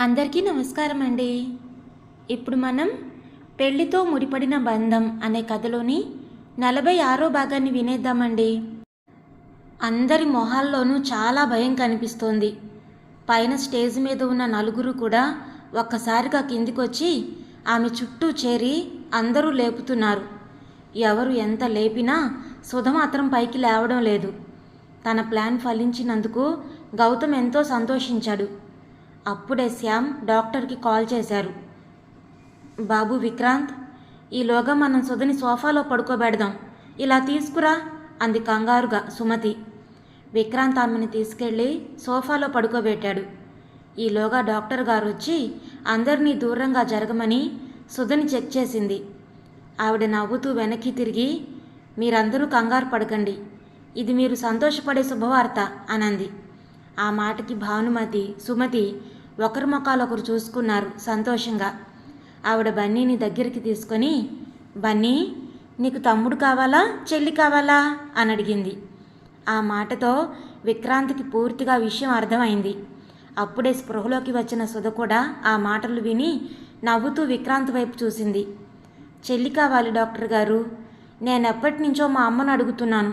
అందరికీ నమస్కారం అండి. ఇప్పుడు మనం పెళ్ళితో ముడిపడిన బంధం అనే కథలోని నలభై ఆరో భాగాన్ని వినేద్దామండి. అందరి మొహాల్లోనూ చాలా భయం కనిపిస్తోంది. పైన స్టేజ్ మీద ఉన్న నలుగురు కూడా ఒక్కసారిగా కిందికొచ్చి ఆమె చుట్టూ చేరి అందరూ లేపుతున్నారు. ఎవరు ఎంత లేపినా సుధ మాత్రం పైకి లేవడం లేదు. తన ప్లాన్ ఫలించినందుకు గౌతమ్ ఎంతో సంతోషించాడు. అప్పుడే శ్యామ్ డాక్టర్కి కాల్ చేశారు. బాబు విక్రాంత్ ఈలోగా మనం సుధని సోఫాలో పడుకోబెడదాం. ఇలా తీసుకురా అంది కంగారుగా సుమతి. విక్రాంత్ ఆమెను తీసుకెళ్ళి సోఫాలో పడుకోబెట్టాడు. ఈలోగా డాక్టర్ గారు వచ్చి అందరినీ దూరంగా జరగమని సుధని చెక్ చేసింది. ఆవిడ నవ్వుతూ వెనక్కి తిరిగి మీరందరూ కంగారు పడకండి. ఇది మీరు సంతోషపడే శుభవార్త అనంది. ఆ మాటకి భానుమతి సుమతి ఒకరి ముఖాలొకరు చూసుకున్నారు సంతోషంగా. ఆవిడ బన్నీని దగ్గరికి తీసుకొని బన్నీ నీకు తమ్ముడు కావాలా? చెల్లి కావాలా? అని అడిగింది. ఆ మాటతో విక్రాంతికి పూర్తిగా విషయం అర్థమైంది. అప్పుడే స్పృహలోకి వచ్చిన సుధ కూడా ఆ మాటలు విని నవ్వుతూ విక్రాంత్ వైపు చూసింది. చెల్లి కావాలి డాక్టర్ గారు. నేనెప్పటి నుంచో మా అమ్మను అడుగుతున్నాను.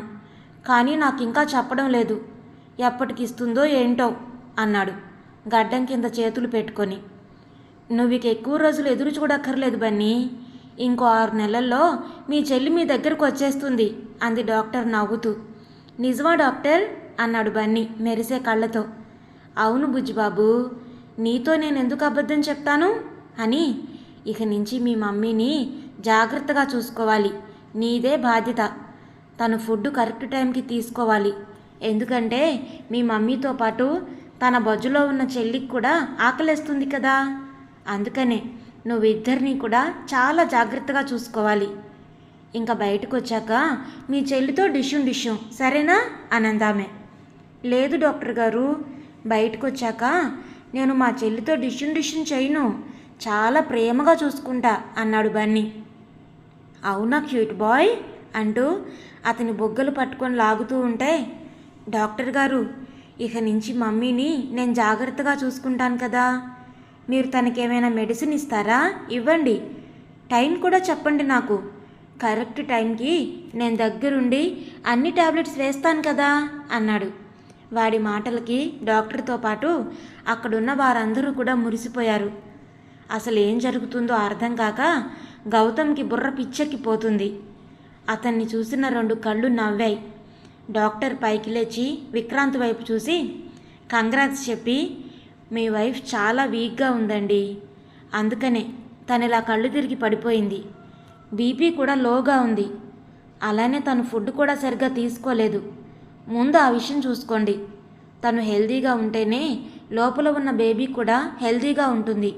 కానీ నాకు ఇంకా చెప్పడం లేదు. ఎప్పటికి ఇస్తుందో ఏంటో అన్నాడు. గడ్డం కింద చేతులు పెట్టుకొని. నువ్వు ఇక ఎక్కువ రోజులు ఎదురు చూడక్కర్లేదు బన్నీ. ఇంకో ఆరు నెలల్లో మీ చెల్లి మీ దగ్గరకు వచ్చేస్తుంది అంది డాక్టర్ నవ్వుతూ. నిజమా డాక్టర్? అన్నాడు బన్నీ మెరిసే కళ్ళతో. అవును బుజ్జిబాబు నీతో నేను ఎందుకు అబద్ధం చెప్తాను? అని ఇక నుంచి మీ మమ్మీని జాగ్రత్తగా చూసుకోవాలి. నీదే బాధ్యత. తను ఫుడ్ కరెక్ట్ టైంకి తీసుకోవాలి. ఎందుకంటే మీ మమ్మీతో పాటు తన బొజ్జులో ఉన్న చెల్లికి కూడా ఆకలేస్తుంది కదా. అందుకనే నువ్వు ఇద్దరిని కూడా చాలా జాగ్రత్తగా చూసుకోవాలి. ఇంకా బయటకు వచ్చాక మీ చెల్లితో డిష్యూం డిష్యూం సరేనా? అనందామే. లేదు డాక్టర్ గారు బయటకు వచ్చాక నేను మా చెల్లితో డిష్యూం డిష్యూం చేయను. చాలా ప్రేమగా చూసుకుంటా అన్నాడు బన్నీ. అవునా క్యూట్ బాయ్? అంటూ అతని బొగ్గలు పట్టుకొని లాగుతూ ఉంటే డాక్టర్ గారు ఇక నుంచి మమ్మీని నేను జాగ్రత్తగా చూసుకుంటాను కదా. మీరు తనకేమైనా మెడిసిన్ ఇస్తారా? ఇవ్వండి. టైం కూడా చెప్పండి నాకు. కరెక్ట్ టైంకి నేను దగ్గరుండి అన్ని టాబ్లెట్స్ వేస్తాను కదా అన్నాడు. వాడి మాటలకి డాక్టర్తో పాటు అక్కడున్న వారందరూ కూడా మురిసిపోయారు. అసలు ఏం జరుగుతుందో అర్థం కాక గౌతమ్కి బుర్ర పిచ్చెక్కిపోతుంది. అతన్ని చూసిన రెండు కళ్ళు నవ్వాయి. డాక్టర్ పైకి లేచి విక్రాంత్ వైపు చూసి కంగ్రాట్స్ చెప్పి మీ వైఫ్ చాలా వీక్గా ఉందండి. అందుకనే తను ఇలా కళ్ళు తిరిగి పడిపోయింది. బీపీ కూడా లోగా ఉంది. అలానే తను ఫుడ్ కూడా సరిగ్గా తీసుకోలేదు. ముందు ఆ విషయం చూసుకోండి. తను హెల్దీగా ఉంటేనే లోపల ఉన్న బేబీ కూడా హెల్దీగా ఉంటుంది.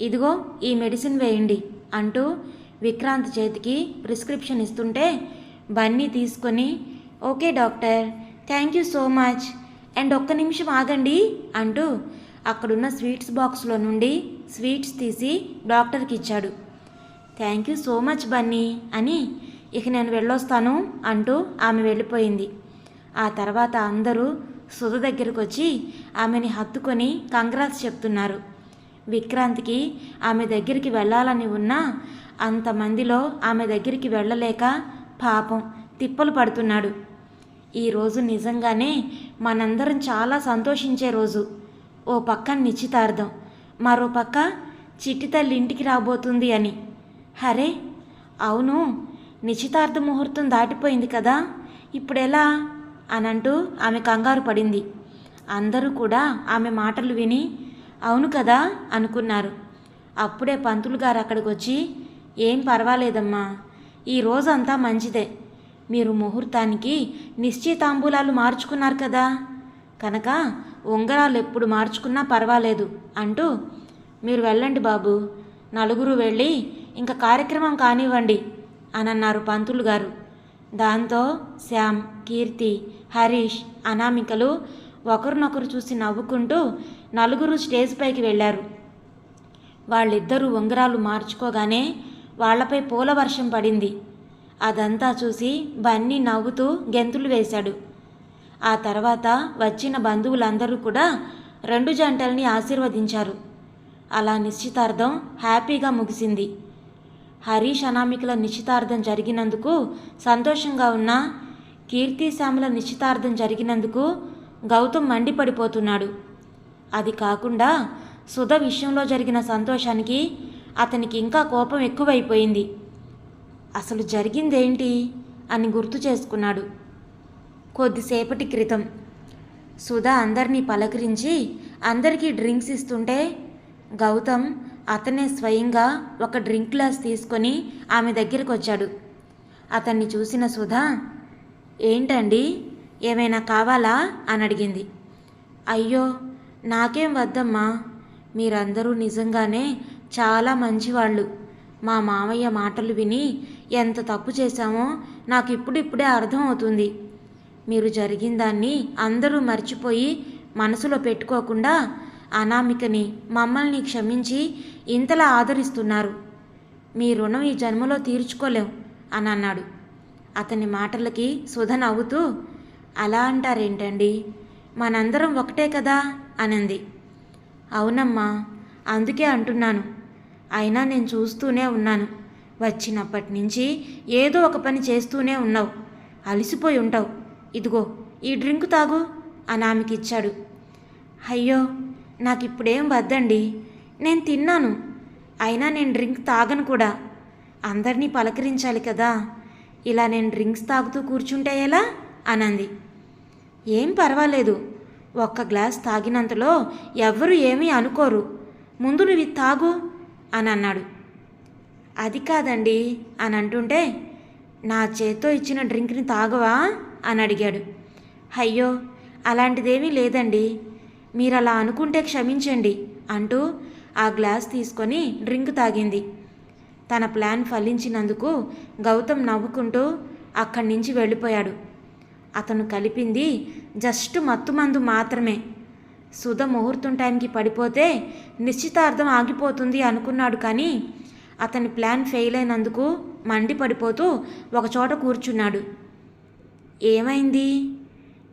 ఇదిగో ఈ మెడిసిన్ వేయండి అంటూ విక్రాంత్ చేతికి ప్రిస్క్రిప్షన్ ఇస్తుంటే బన్నీ తీసుకొని okay doctor. Thank you so much. And ఒక్క నిమిషం ఆగండి అంటూ అక్కడున్న స్వీట్స్ బాక్స్లో నుండి స్వీట్స్ తీసి డాక్టర్కి ఇచ్చాడు. Thank you so much Bunny అని ఇక నేను వెళ్ళొస్తాను అంటూ ఆమె వెళ్ళిపోయింది. ఆ తర్వాత అందరూ సుధ దగ్గరకు వచ్చి ఆమెని హత్తుకొని కంగ్రాట్స్ చెప్తున్నారు. విక్రాంత్కి ఆమె దగ్గరికి వెళ్ళాలని ఉన్నా అంతమందిలో ఆమె దగ్గరికి వెళ్ళలేక పాపం. తిప్పలు పడుతున్నాడు. ఈరోజు నిజంగానే మనందరం చాలా సంతోషించే రోజు. ఓ పక్క నిశ్చితార్థం మరో పక్క చిట్టి తల్లి ఇంటికి రాబోతుంది అని. హరే అవును నిశ్చితార్థ ముహూర్తం దాటిపోయింది కదా ఇప్పుడెలా? అనంటూ ఆమె కంగారు పడింది. అందరూ కూడా ఆమె మాటలు విని అవును కదా అనుకున్నారు. అప్పుడే పంతులు గారు అక్కడికి వచ్చి ఏం పర్వాలేదమ్మా ఈ రోజంతా మంచిదే. మీరు ముహూర్తానికి నిశ్చితాంబూలాలు మార్చుకున్నారు కదా. కనుక ఉంగరాలు ఎప్పుడు మార్చుకున్నా పర్వాలేదు అంటూ మీరు వెళ్ళండి బాబు నలుగురు వెళ్ళి ఇంకా కార్యక్రమం కానివ్వండి అని అన్నారు పంతులు గారు. దాంతో శ్యామ్ కీర్తి హరీష్ అనామికలు ఒకరినొకరు చూసి నవ్వుకుంటూ నలుగురు స్టేజ్ పైకి వెళ్ళారు. వాళ్ళిద్దరూ ఉంగరాలు మార్చుకోగానే వాళ్ళపై పూల వర్షం పడింది. అదంతా చూసి బన్నీ నవ్వుతూ గెంతులు వేశాడు. ఆ తర్వాత వచ్చిన బంధువులందరూ కూడా రెండు జంటల్ని ఆశీర్వదించారు. అలా నిశ్చితార్థం హ్యాపీగా ముగిసింది. హరీష్ అనామికల నిశ్చితార్థం జరిగినందుకు సంతోషంగా ఉన్న కీర్తిశ్యాముల నిశ్చితార్థం జరిగినందుకు గౌతమ్ మండిపడిపోతున్నాడు. అది కాకుండా సుధ విషయంలో జరిగిన సంతోషానికి అతనికి ఇంకా కోపం ఎక్కువైపోయింది. అసలు జరిగిందేంటి అని గుర్తు చేసుకున్నాడు. కొద్దిసేపటి క్రితం సుధా అందరినీ పలకరించి అందరికీ డ్రింక్స్ ఇస్తుంటే గౌతమ్ అతనే స్వయంగా ఒక డ్రింక్ గ్లాస్ తీసుకొని ఆమె దగ్గరికి వచ్చాడు. అతన్ని చూసిన సుధా ఏంటండి? ఏమైనా కావాలా? అని అడిగింది. అయ్యో నాకేం వద్దమ్మా. మీరందరూ నిజంగానే చాలా మంచివాళ్ళు. మా మామయ్య మాటలు విని ఎంత తప్పు చేశామో నాకు ఇప్పుడిప్పుడే అర్థం అవుతుంది మీరు జరిగిన దాన్ని అందరూ మర్చిపోయి మనసులో పెట్టుకోకుండా అనామికని మమ్మల్ని క్షమించి ఇంతలా ఆదరిస్తున్నారు. మీ రుణం ఈ జన్మలో తీర్చుకోలేం అని అన్నాడు. అతని మాటలకి సుధ నవ్వుతూ అలా అంటారేంటండి? మనందరం ఒకటే కదా? అనంది. అవునమ్మా అందుకే అంటున్నాను. అయినా నేను చూస్తూనే ఉన్నాను. వచ్చినప్పటి నుంచి ఏదో ఒక పని చేస్తూనే ఉన్నావు. అలసిపోయి ఉంటావు. ఇదిగో ఈ డ్రింక్ తాగు అని ఆమెకి ఇచ్చాడు అయ్యో నాకు ఇప్పుడేం వద్దండి. నేను తిన్నాను. అయినా నేను డ్రింక్ తాగను కూడా. అందరినీ పలకరించాలి కదా. ఇలా నేను డ్రింక్స్ తాగుతూ కూర్చుంటే ఎలా? అనంది. ఏం పర్వాలేదు. ఒక్క గ్లాస్ తాగినంతలో ఎవ్వరు ఏమీ అనుకోరు. ముందు నువ్వు తాగు. అని అన్నాడు. అది కాదండి అని అంటుంటే నా చేత్తో ఇచ్చిన డ్రింక్ని తాగవా అని అడిగాడు. అయ్యో అలాంటిదేమీ లేదండి. మీరు అలా అనుకుంటే క్షమించండి అంటూ ఆ గ్లాస్ తీసుకొని డ్రింక్ తాగింది. తన ప్లాన్ ఫలించినందుకు గౌతమ్ నవ్వుకుంటూ అక్కడి నుంచి వెళ్ళిపోయాడు. అతను కలిపింది జస్ట్ మత్తుమందు మాత్రమే. సుధ ముహూర్తం టైంకి పడిపోతే నిశ్చితార్థం ఆగిపోతుంది అనుకున్నాడు కానీ అతని ప్లాన్ ఫెయిల్ అయినందుకు మండిపడిపోతూ ఒకచోట కూర్చున్నాడు. ఏమైంది?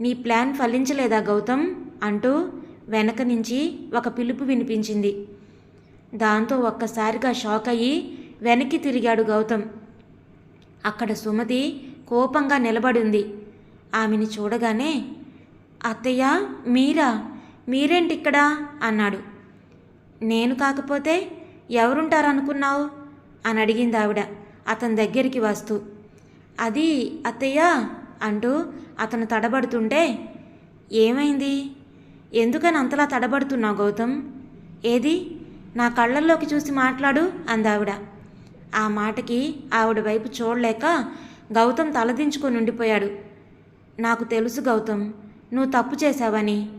నీ ప్లాన్ ఫలించలేదా గౌతమ్? అంటూ వెనక నుంచి ఒక పిలుపు వినిపించింది. దాంతో ఒక్కసారిగా షాక్ అయ్యి వెనక్కి తిరిగాడు గౌతమ్. అక్కడ సుమతి కోపంగా నిలబడింది ఆమెని చూడగానే అత్తయ్య మీరా? మీరేంటిక్కడా? అన్నాడు. నేను కాకపోతే ఎవరుంటారనుకున్నావు? అని అడిగింది ఆవిడ అతని దగ్గరికి వస్తూ అది అత్తయ్య అంటూ అతను తడబడుతుంటే ఏమైంది? ఎందుకని అంతలా తడబడుతున్నావు గౌతమ్? ఏది? నా కళ్ళల్లోకి చూసి మాట్లాడు అందావిడ. ఆ మాటకి ఆవిడ వైపు చూడలేక గౌతమ్ తలదించుకొని ఉండిపోయాడు. నాకు తెలుసు గౌతమ్ నువ్వు తప్పు చేశావని.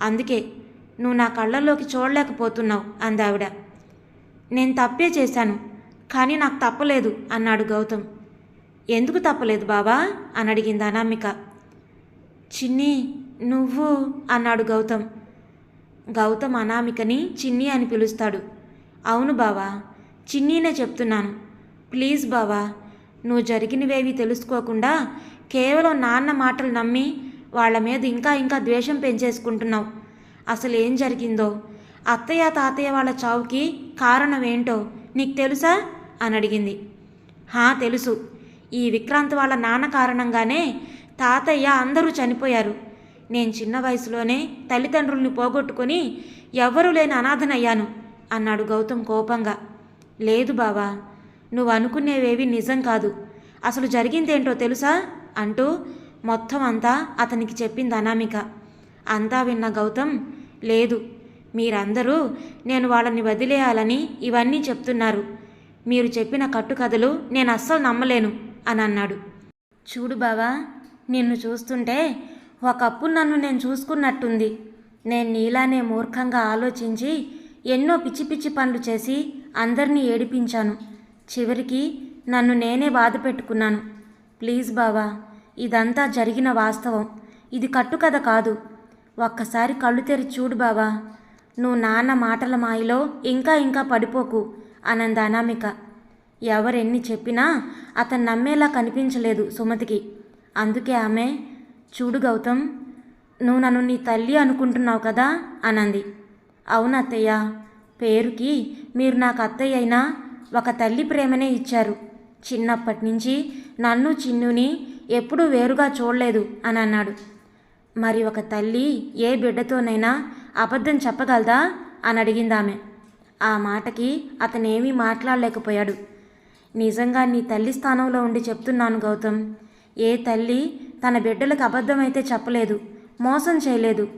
అందుకే నువ్వు నా కళ్ళల్లోకి చూడలేకపోతున్నావు అందావిడ. నేను తప్పే చేశాను కానీ నాకు తప్పలేదు అన్నాడు గౌతమ్. ఎందుకు తప్పలేదు బాబా అని అడిగింది అనామిక. చిన్ని నువ్వు అన్నాడు గౌతమ్. గౌతమ్ అనామికని చిన్ని అని పిలుస్తాడు. అవును బావా చిన్నీనే చెప్తున్నాను. ప్లీజ్ బావా నువ్వు జరిగినవేవి తెలుసుకోకుండా కేవలం నాన్న మాటలు నమ్మి వాళ్ళ మీద ఇంకా ఇంకా ద్వేషం పెంచేసుకుంటున్నావు. అసలు ఏం జరిగిందో? అత్తయ్య తాతయ్య వాళ్ళ చావుకి కారణం ఏంటో నీకు తెలుసా? అని అడిగింది. హా తెలుసు. ఈ విక్రాంత్ వాళ్ళ నాన్న కారణంగానే తాతయ్య అందరూ చనిపోయారు. నేను చిన్న వయసులోనే తల్లిదండ్రుల్ని పోగొట్టుకొని ఎవ్వరూ లేని అనాథనయ్యాను అన్నాడు గౌతమ్ కోపంగా. లేదు బావా నువ్వు అనుకునేవేవి నిజం కాదు. అసలు జరిగిందేంటో తెలుసా? అంటూ మొత్తం అంతా అతనికి చెప్పింది అనామిక. అంతా విన్న గౌతమ్ లేదు మీరందరూ నేను వాళ్ళని వదిలేయాలని ఇవన్నీ చెప్తున్నారు. మీరు చెప్పిన కట్టుకథలు నేను అస్సలు నమ్మలేను అని అన్నాడు. చూడు బావా నిన్ను చూస్తుంటే ఒకప్పుడు నన్ను నేను చూసుకున్నట్టుంది. నేను నీలానే మూర్ఖంగా ఆలోచించి ఎన్నో పిచ్చి పిచ్చి పనులు చేసి అందరినీ ఏడిపించాను. చివరికి నన్ను నేనే బాధ పెట్టుకున్నాను. ప్లీజ్ బావా ఇదంతా జరిగిన వాస్తవం. ఇది కట్టుకథ కాదు. ఒక్కసారి కళ్ళు తెరి చూడు బావా. నువ్వు నాన్న మాటల మాయలో ఇంకా ఇంకా పడిపోకు అనంద అనామిక ఎవరెన్ని చెప్పినా అతను నమ్మేలా కనిపించలేదు సుమతికి. అందుకే ఆమె చూడు గౌతమ్ నువ్వు నన్ను నీ తల్లి అనుకుంటున్నావు కదా అనంది. అవును అత్తయ్య. పేరుకి మీరు నాకు అత్తయ్య అయినా ఒక తల్లి ప్రేమనే ఇచ్చారు. చిన్నప్పటి నుంచి నన్ను చిన్నుని ఎప్పుడూ వేరుగా చూడలేదు అని అన్నాడు. మరి ఒక తల్లి ఏ బిడ్డతోనైనా అబద్ధం చెప్పగలదా? అని అడిగింది ఆమె ఆ మాటకి అతనేమీ మాట్లాడలేకపోయాడు. నిజంగా నీ తల్లి స్థానంలో ఉండి చెప్తున్నాను గౌతమ్. ఏ తల్లి తన బిడ్డలకు అబద్ధమైతే చెప్పలేదు మోసం చేయలేదు.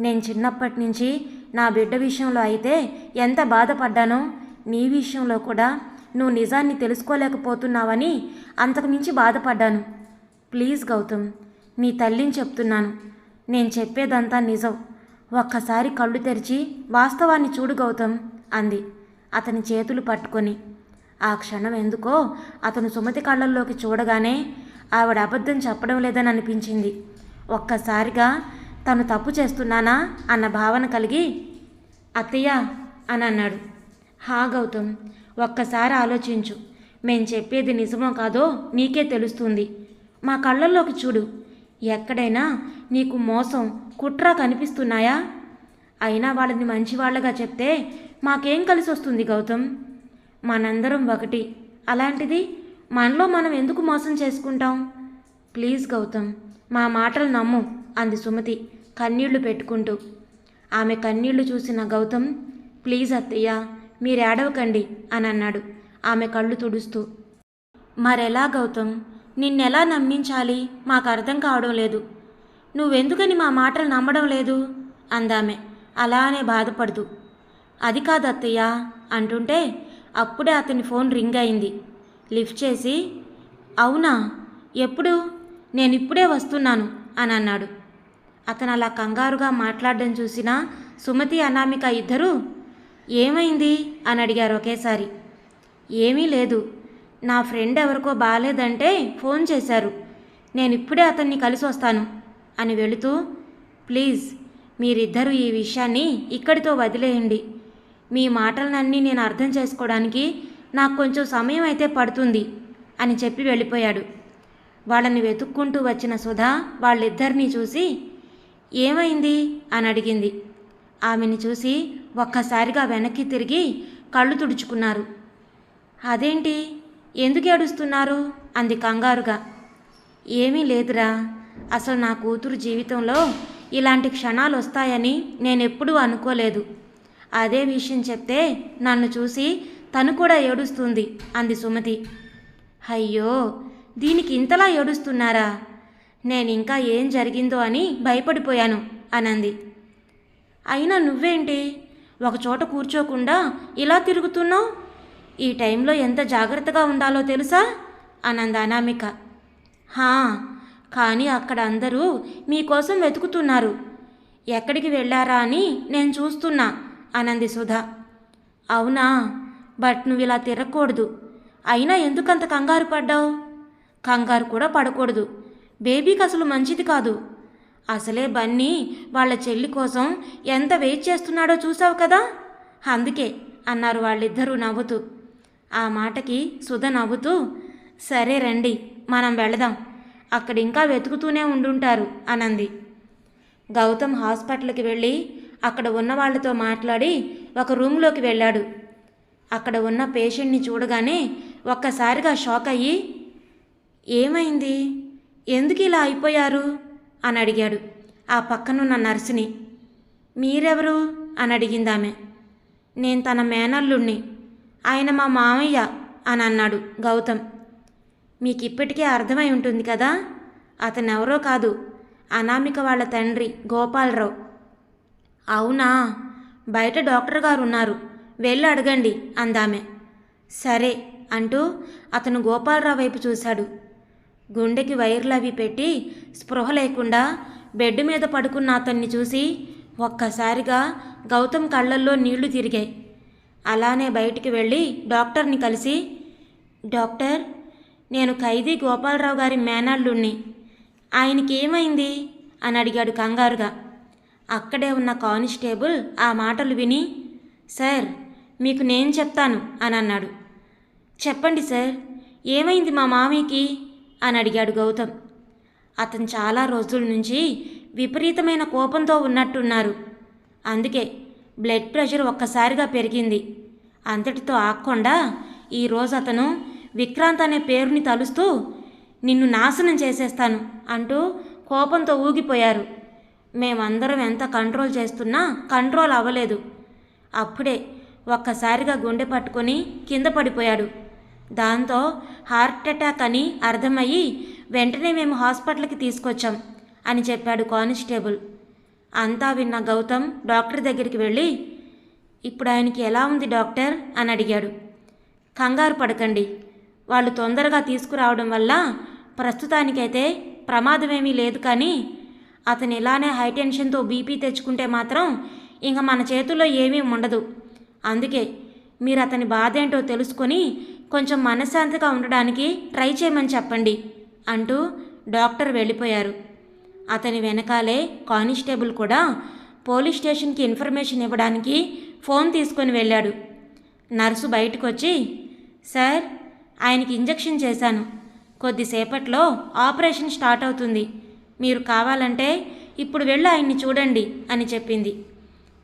నేను చిన్నప్పటి నుంచి నా బిడ్డ విషయంలో అయితే ఎంత బాధపడ్డానో నీ విషయంలో కూడా నువ్వు నిజాన్ని తెలుసుకోలేకపోతున్నావని అంతకుమించి బాధపడ్డాను. ప్లీజ్ గౌతమ్ నీ తల్లిని చెప్తున్నాను. నేను చెప్పేదంతా నిజం. ఒక్కసారి కళ్ళు తెరిచి వాస్తవాన్ని చూడు గౌతమ్ అంది. అతని చేతులు పట్టుకొని. ఆ క్షణం ఎందుకో అతను సుమతి కళ్ళల్లోకి చూడగానే ఆవిడ అబద్ధం చెప్పడం లేదని అనిపించింది. ఒక్కసారిగా తను తప్పు చేస్తున్నానా అన్న భావన కలిగి అత్తయ్య అని అన్నాడు. హా గౌతమ్ ఒక్కసారి ఆలోచించు. మేం చెప్పేది నిజమో కాదో నీకే తెలుస్తుంది. మా కళ్ళల్లోకి చూడు. ఎక్కడైనా నీకు మోసం కుట్ర కనిపిస్తున్నాయా? అయినా వాళ్ళని మంచివాళ్ళగా చెప్తే మాకేం కలిసి వస్తుంది గౌతమ్? మనందరం ఒకటి. అలాంటిది మనలో మనం ఎందుకు మోసం చేసుకుంటాం? ప్లీజ్ గౌతమ్ మా మాటలు నమ్ము అంది సుమతి కన్నీళ్ళు పెట్టుకుంటూ. ఆమె కన్నీళ్ళు చూసిన గౌతమ్ ప్లీజ్ అత్తయ్య మీరు ఏడవకండి అని అన్నాడు. ఆమె కళ్ళు తుడుస్తూ. మరెలా గౌతమ్? నిన్నెలా నమ్మించాలి? మాకు అర్థం కావడం లేదు. నువ్వెందుకని మా మాటలు నమ్మడం లేదు? అందామె. అలానే బాధపడుతూ అది కాదు అత్తయ్య. అంటుంటే అప్పుడే అతని ఫోన్ రింగ్ అయింది. లిఫ్ట్ చేసి అవునా? ఎప్పుడు? నేను ఇప్పుడే వస్తున్నాను అని అన్నాడు. అతను అలా కంగారుగా మాట్లాడడం చూసిన సుమతి అనామిక ఇద్దరూ ఏమైంది? అని అడిగారు ఒకేసారి. ఏమీ లేదు. నా ఫ్రెండ్ ఎవరికో బాగాలేదంటే ఫోన్ చేశారు. నేను ఇప్పుడే అతన్ని కలిసి వస్తాను అని వెళుతూ ప్లీజ్ మీరిద్దరూ ఈ విషయాన్ని ఇక్కడితో వదిలేయండి. మీ మాటలనన్నీ నేను అర్థం చేసుకోవడానికి నాకు కొంచెం సమయం అయితే పడుతుంది అని చెప్పి వెళ్ళిపోయాడు. వాళ్ళని వెతుక్కుంటూ వచ్చిన సుధా వాళ్ళిద్దరినీ చూసి ఏమైంది? అని అడిగింది. ఆమెని చూసి ఒక్కసారిగా వెనక్కి తిరిగి కళ్ళు తుడుచుకున్నారు. అదేంటి? ఎందుకు ఏడుస్తున్నారు? అంది కంగారుగా. ఏమీ లేదురా. అసలు నా కూతురు జీవితంలో ఇలాంటి క్షణాలు వస్తాయని నేనెప్పుడూ అనుకోలేదు. అదే విషయం చెప్తే నన్ను చూసి తను కూడా ఏడుస్తుంది అంది సుమతి. అయ్యో దీనికి ఇంతలా ఏడుస్తున్నారా? నేను ఇంకా ఏం జరిగిందో అని భయపడిపోయాను అనంది. అయినా నువ్వేంటి? ఒకచోట కూర్చోకుండా ఇలా తిరుగుతున్నావు? ఈ టైంలో ఎంత జాగ్రత్తగా ఉండాలో తెలుసా? అనంద అనామిక. హా కానీ అక్కడ అందరూ మీకోసం వెతుకుతున్నారు. ఎక్కడికి వెళ్ళారా అని నేను చూస్తున్నా అనంది సుధా. అవునా బట్ నువ్వు ఇలా తిరగకూడదు. అయినా ఎందుకంత కంగారు పడ్డావు? కంగారు కూడా పడకూడదు. బేబీకి అసలు మంచిది కాదు. అసలే బన్నీ వాళ్ళ చెల్లి కోసం ఎంత వెయిట్ చేస్తున్నాడో చూసావు కదా? అందుకే అన్నారు వాళ్ళిద్దరూ నవ్వుతూ. ఆ మాటకి సుధ నవ్వుతూ సరే రండి మనం వెళదాం. అక్కడ ఇంకా వెతుకుతూనే ఉండుంటారు అనంది. గౌతమ్ హాస్పిటల్కి వెళ్ళి అక్కడ ఉన్న వాళ్ళతో మాట్లాడి ఒక రూమ్లోకి వెళ్ళాడు. అక్కడ ఉన్న పేషెంట్ని చూడగానే ఒక్కసారిగా షాక్ అయ్యి ఏమైంది? ఎందుకు ఇలా అయిపోయారు? అని అడిగాడు ఆ పక్కనున్న నర్సుని. మీరెవరు? అని అడిగింది ఆమె నేను తన మేనల్లుణ్ణి. ఆయన మా మామయ్య అని అన్నాడు గౌతమ్. మీకు ఇప్పటికే అర్థమై ఉంటుంది కదా? అతను ఎవరో కాదు అనామిక వాళ్ళ తండ్రి గోపాలరావు. అవునా? బయట డాక్టర్ గారు ఉన్నారు వెళ్ళి అడగండి అందామె. సరే అంటూ అతను గోపాలరావు వైపు చూశాడు. గుండెకి వైర్లు అవి పెట్టి స్పృహ లేకుండా బెడ్ మీద పడుకున్న అతన్ని చూసి ఒక్కసారిగా గౌతమ్ కళ్ళల్లో నీళ్ళు తిరిగాయి. అలానే బయటికి వెళ్ళి డాక్టర్ని కలిసి డాక్టర్ నేను ఖైదీ గోపాలరావు గారి మేనాళ్ళుణ్ణి ఆయనకి ఏమైంది అని అడిగాడు కంగారుగా. అక్కడే ఉన్న కానిస్టేబుల్ ఆ మాటలు విని సార్ మీకు నేను చెప్తాను అని అన్నాడు. చెప్పండి సార్ ఏమైంది మా మామయ్యకి అని అడిగాడు గౌతమ్. అతను చాలా రోజుల నుంచి విపరీతమైన కోపంతో ఉన్నట్టున్నారు. అందుకే బ్లడ్ ప్రెషర్ ఒక్కసారిగా పెరిగింది. అంతటితో ఆగకుండా ఈరోజు అతను విక్రాంత్ అనే పేరుని తలుస్తూ నిన్ను నాశనం చేసేస్తాను అంటూ కోపంతో ఊగిపోయారు. మేమందరం ఎంత కంట్రోల్ చేస్తున్నా కంట్రోల్ అవ్వలేదు. అప్పుడే ఒక్కసారిగా గుండె పట్టుకొని కింద పడిపోయాడు. దాంతో హార్ట్ అటాక్ అని అర్థమయ్యి వెంటనే మేము హాస్పిటల్కి తీసుకొచ్చాం అని చెప్పాడు కానిస్టేబుల్. అంతా విన్న గౌతమ్ డాక్టర్ దగ్గరికి వెళ్ళి ఇప్పుడు ఆయనకి ఎలా ఉంది డాక్టర్? అని అడిగాడు. కంగారు పడకండి. వాళ్ళు తొందరగా తీసుకురావడం వల్ల ప్రస్తుతానికైతే ప్రమాదమేమీ లేదు కానీ అతను ఇలానే హైటెన్షన్తో బీపీ తెచ్చుకుంటే మాత్రం ఇంక మన చేతుల్లో ఏమీ ఉండదు. అందుకే మీరు అతని బాధ ఏంటో తెలుసుకొని కొంచెం మనశ్శాంతిగా ఉండడానికి ట్రై చేయమని చెప్పండి అంటూ డాక్టర్ వెళ్ళిపోయారు. అతని వెనకాలే కానిస్టేబుల్ కూడా పోలీస్ స్టేషన్కి ఇన్ఫర్మేషన్ ఇవ్వడానికి ఫోన్ తీసుకొని వెళ్ళాడు. నర్సు బయటకు వచ్చి సార్ ఆయనకి ఇంజెక్షన్ చేశాను. కొద్దిసేపట్లో ఆపరేషన్ స్టార్ట్ అవుతుంది. మీరు కావాలంటే ఇప్పుడు వెళ్ళి ఆయన్ని చూడండి అని చెప్పింది.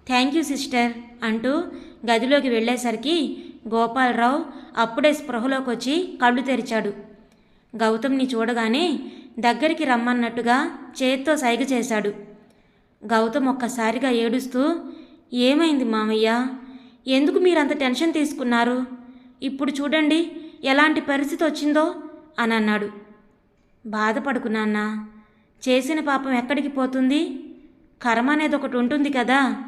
థ్యాంక్ యూ సిస్టర్ అంటూ గదిలోకి వెళ్ళేసరికి గోపాలరావు అప్పుడే స్పృహలోకి వచ్చి కళ్ళు తెరిచాడు. గౌతమ్ని చూడగానే దగ్గరికి రమ్మన్నట్టుగా చేత్తో సైగ చేశాడు. గౌతమ్ ఒక్కసారిగా ఏడుస్తూ ఏమైంది మామయ్య? ఎందుకు మీరంత టెన్షన్ తీసుకున్నారు? ఇప్పుడు చూడండి ఎలాంటి పరిస్థితి వచ్చిందో అని అన్నాడు. బాధపడుకున్నాన్నా చేసిన పాపం ఎక్కడికి పోతుంది? కర్మ అనేది ఒకటి ఉంటుంది కదా.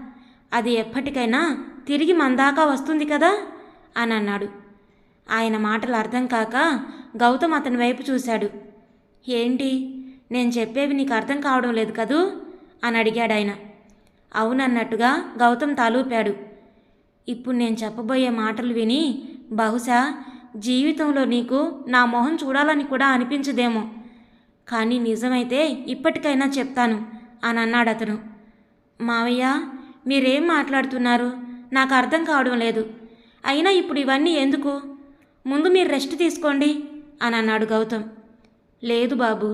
అది ఎప్పటికైనా తిరిగి మందాకా వస్తుంది కదా అని అన్నాడు. ఆయన మాటలు అర్థం కాక గౌతమ్ అతని వైపు చూశాడు. ఏంటి? నేను చెప్పేవి నీకు అర్థం కావడం లేదు కదూ? అని అడిగాడు ఆయన. అవునన్నట్టుగా గౌతమ్ తాలూపాడు. ఇప్పుడు నేను చెప్పబోయే మాటలు విని బహుశా జీవితంలో నీకు నా మొహం చూడాలని కూడా అనిపించదేమో. కానీ నిజమైతే ఇప్పటికైనా చెప్తాను అని అన్నాడు అతను. మావయ్య మీరేం మాట్లాడుతున్నారు? నాకు అర్థం కావడం లేదు. అయినా ఇప్పుడు ఇవన్నీ ఎందుకు? ముందు మీరు రెస్ట్ తీసుకోండి అని అన్నాడు గౌతమ్. లేదు బాబు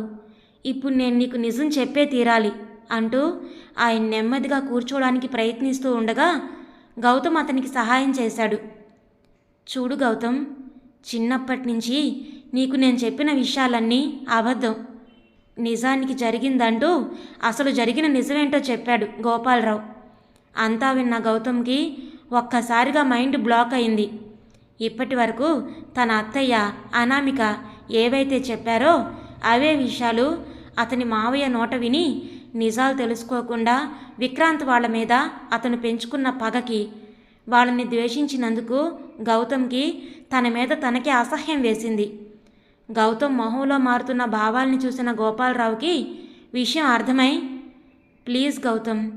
ఇప్పుడు నేను నీకు నిజం చెప్పే తీరాలి అంటూ ఆయన నెమ్మదిగా కూర్చోవడానికి ప్రయత్నిస్తూ ఉండగా గౌతమ్ అతనికి సహాయం చేశాడు. చూడు గౌతమ్ చిన్నప్పటి నుంచి నీకు నేను చెప్పిన విషయాలన్నీ అబద్ధం. నిజానికి జరిగిందంటూ అసలు జరిగిన నిజమేంటో చెప్పాడు గోపాలరావు. అంతా విన్న గౌతమ్కి ఒక్కసారిగా మైండ్ బ్లాక్ అయింది. ఇప్పటి వరకు తన అత్తయ్య అనామిక ఏవైతే చెప్పారో అవే విషయాలు అతని మావయ్య నోట విని నిజాలు తెలుసుకోకుండా విక్రాంత్ వాళ్ళ మీద అతను పెంచుకున్న పగకి వాళ్ళని ద్వేషించినందుకు గౌతమ్కి తన మీద తనకే అసహ్యం వేసింది. గౌతమ్ మొహంలో మారుతున్న భావాల్ని చూసిన గోపాలరావుకి విషయం అర్థమై ప్లీజ్ గౌతమ్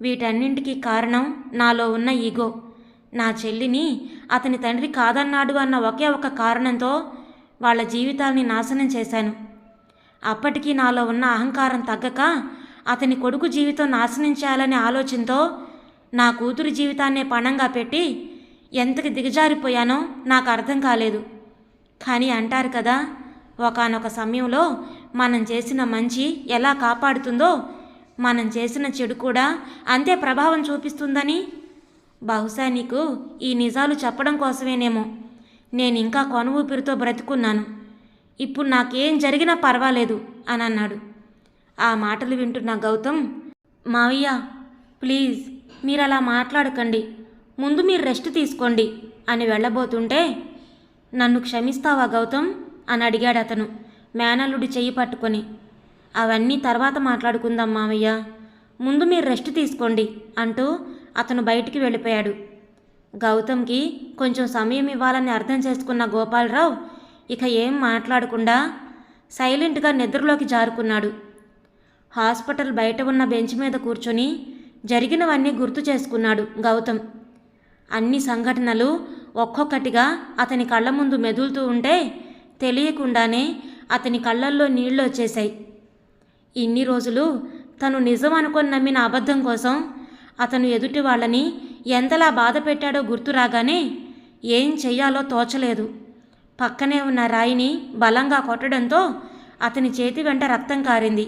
వీటన్నింటికి కారణం నాలో ఉన్న ఈగో. నా చెల్లిని అతని తండ్రి కాదన్నాడు అన్న ఒకే ఒక కారణంతో వాళ్ళ జీవితాల్ని నాశనం చేశాను. అప్పటికీ నాలో ఉన్న అహంకారం తగ్గక అతని కొడుకు జీవితం నాశనం చేయాలనే ఆలోచనతో నా కూతురు జీవితాన్నే పణంగా పెట్టి ఎంతకి దిగజారిపోయానో నాకు అర్థం కాలేదు. కానీ అంటారు కదా ఒకానొక సమయంలో మనం చేసిన మంచి ఎలా కాపాడుతుందో మనం చేసిన చెడు కూడా అంతే ప్రభావం చూపిస్తుందని? బహుశా నీకు ఈ నిజాలు చెప్పడం కోసమేనేమో. నేను ఇంకా కొన ఊపిరితో బ్రతుకున్నాను. ఇప్పుడు నాకేం జరిగినా పర్వాలేదు అని అన్నాడు. ఆ మాటలు వింటున్న గౌతమ్ మావయ్య ప్లీజ్ మీరు అలా మాట్లాడకండి. ముందు మీరు రెస్ట్ తీసుకోండి అని వెళ్ళబోతుంటే నన్ను క్షమిస్తావా గౌతమ్? అని అడిగాడు అతను మేనల్లుడి చెయ్యి పట్టుకొని. అవన్నీ తర్వాత మాట్లాడుకుందాం మావయ్య. ముందు మీరు రెస్ట్ తీసుకోండి అంటూ అతను బయటికి వెళ్ళిపోయాడు. గౌతమ్కి కొంచెం సమయం ఇవ్వాలని అర్థం చేసుకున్న గోపాలరావు ఇక ఏం మాట్లాడకుండా సైలెంట్గా నిద్రలోకి జారుకున్నాడు. హాస్పిటల్ బయట ఉన్న బెంచ్ మీద కూర్చొని జరిగినవన్నీ గుర్తు చేసుకున్నాడు గౌతమ్. అన్ని సంఘటనలు ఒక్కొక్కటిగా అతని కళ్ళ ముందు మెదులుతూ ఉంటే తెలియకుండానే అతని కళ్ళల్లో నీళ్ళు వచ్చేశాయి. ఇన్ని రోజులు తను నిజం అనుకొని నమ్మిన అబద్ధం కోసం అతను ఎదుటి వాళ్ళని ఎంతలా బాధ పెట్టాడో గుర్తు రాగానే ఏం చెయ్యాలో తోచలేదు. పక్కనే ఉన్న రాయిని బలంగా కొట్టడంతో అతని చేతి వెంట రక్తం కారింది.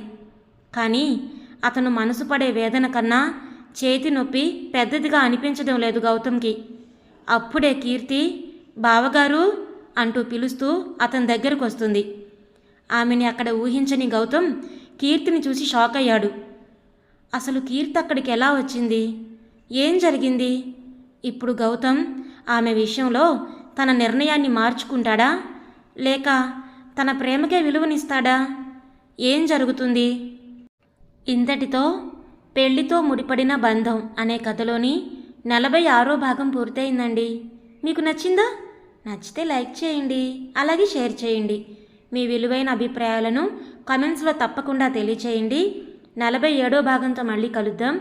కానీ అతను మనసు పడే వేదన కన్నా చేతి నొప్పి పెద్దదిగా అనిపించడం లేదు గౌతమ్కి. అప్పుడే కీర్తి బావగారు అంటూ పిలుస్తూ అతని దగ్గరకు వస్తుంది ఆమెని అక్కడ ఊహించని గౌతమ్ కీర్తిని చూసి షాక్ అయ్యాడు అసలు కీర్తి అక్కడికి ఎలా వచ్చింది? ఏం జరిగింది? ఇప్పుడు గౌతమ్ ఆమె విషయంలో తన నిర్ణయాన్ని మార్చుకుంటాడా? లేక తన ప్రేమకే విలువనిస్తాడా? ఏం జరుగుతుంది? ఇంతటితో పెళ్ళితో ముడిపడిన బంధం అనే కథలోని నలభై ఆరో భాగం పూర్తయిందండి. మీకు నచ్చిందా? నచ్చితే లైక్ చేయండి అలాగే షేర్ చేయండి. మీ విలువైన అభిప్రాయాలను కమెంట్స్లో తప్పకుండా తెలియచేయండి. నలభై ఏడో భాగంతో మళ్ళీ కలుద్దాం.